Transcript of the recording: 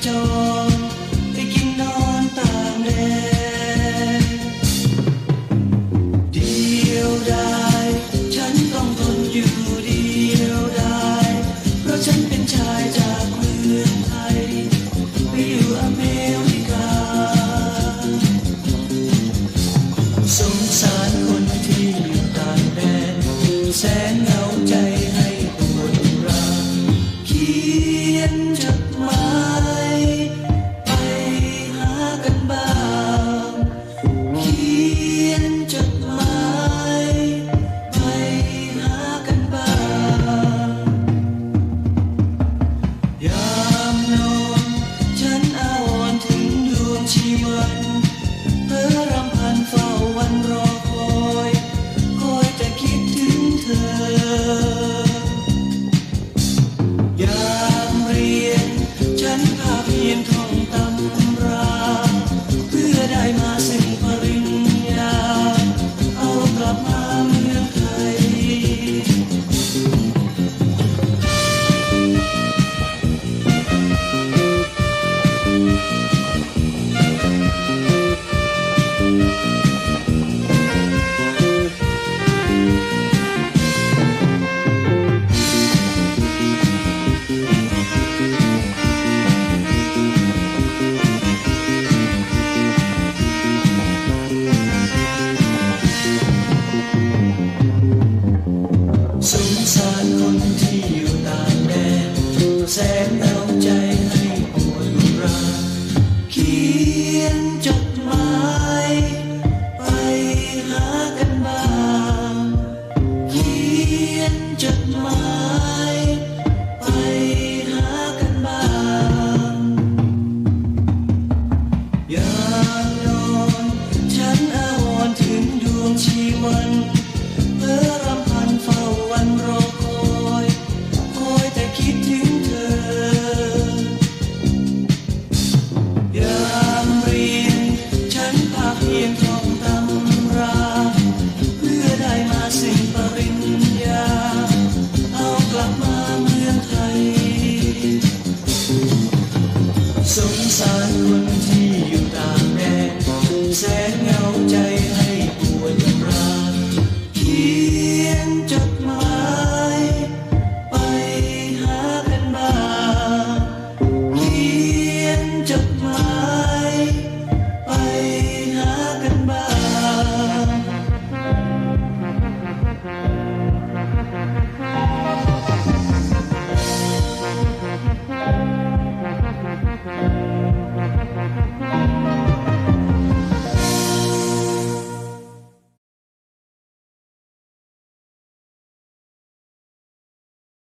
cho จดหมายไปหากันบ้างย่านอนฉันอาวรถึงดวงชีวันเพื่อรำพันเฝ้าวันรอคอย คอยแต่คิดถึง